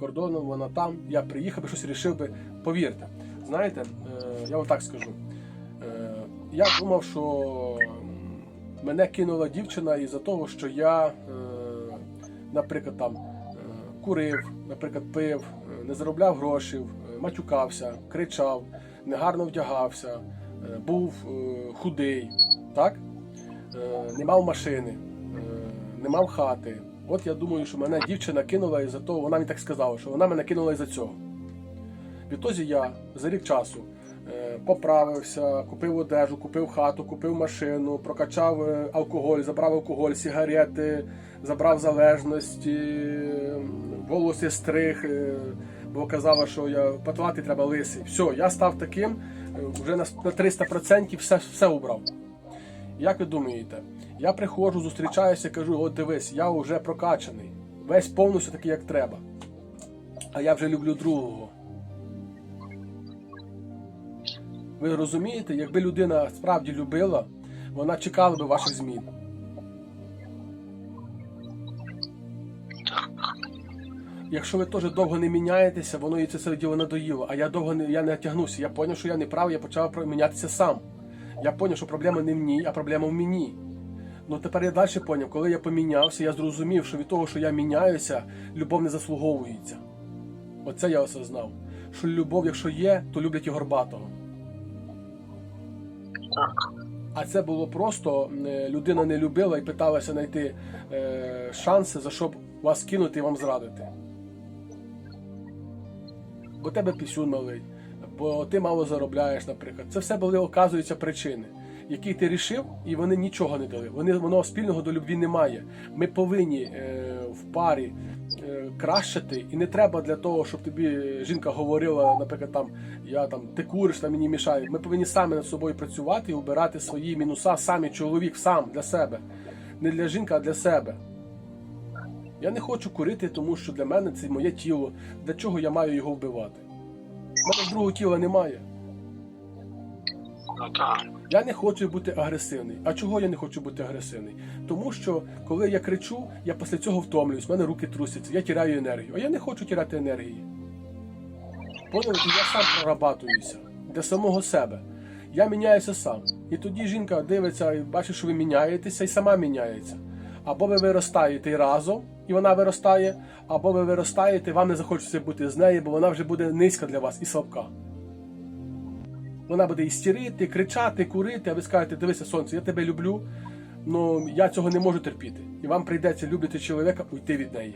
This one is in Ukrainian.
кордоном, вона там. Я приїхав би щось рішив би. Повірте, знаєте, е, я вам так скажу. Е, я думав, що мене кинула дівчина із-за того, що я, е, наприклад, там курив, наприклад, пив, не заробляв грошей, матюкався, кричав, негарно вдягався, був худий, так? Не мав машини, не мав хати. От я думаю, що мене дівчина кинула із-за того, вона мені так сказала, що вона мене кинула із-за цього. Відтоді я за рік часу е, поправився, купив одежу, купив хату, купив машину, прокачав е, алкоголь, забрав алкоголь, сигарети, забрав залежності, волоси стриг, е, бо казала, що я патлати треба лисий. Все, я став таким, вже на 300% все, все убрав. Як ви думаєте? Я приходжу, зустрічаюся, кажу: от дивись, я вже прокачаний, весь повністю такий, як треба. А я вже люблю другого. Ви розумієте, якби людина справді любила, вона чекала би ваших змін. Якщо ви теж довго не міняєтеся, воно і це все діло надоїло. А я довго не я не тягнуся. Я зрозумів, що я не прав, я почав мінятися сам. Я зрозумів, що проблема не в ній, а проблема в мені. Ну тепер я далі зрозумів, коли я помінявся, я зрозумів, що від того, що я міняюся, любов не заслуговується. Оце я осознав. Що любов, якщо є, то люблять і горбатого. А це було просто е, людина не любила і питалася знайти е, шанси, за щоб вас кинути і вам зрадити. Бо тебе пісюн малий, бо ти мало заробляєш, наприклад. Це все були, оказуються, причини, які ти рішив, і вони нічого не дали. Вони воно спільного до любві немає. Ми повинні е, в парі е, кращити, і не треба для того, щоб тобі жінка говорила, наприклад, там я там ти куриш, там мені мішає. Ми повинні самі над собою працювати і обирати свої мінуса, самі чоловік сам для себе. Не для жінки, а для себе. Я не хочу курити, тому що для мене це моє тіло. Для чого я маю його вбивати? У мене другого тіла немає. Я не хочу бути агресивний. А чого я не хочу бути агресивний? Тому що коли я кричу, я після цього втомлююсь, в мене руки трусяться, я тіряю енергію. А я не хочу тіряти енергії. Поняли? І я сам прорабатуюся для самого себе. Я міняюся сам. І тоді жінка дивиться і бачить, що ви міняєтеся, і сама міняється. Або ви виростаєте разом, і вона виростає, або ви виростаєте, вам не захочеться бути з нею, бо вона вже буде низька для вас і слабка. Вона буде істерити, кричати, курити, а ви скажете, дивися, сонце, я тебе люблю, але я цього не можу терпіти. І вам прийдеться любити чоловіка уйти від неї.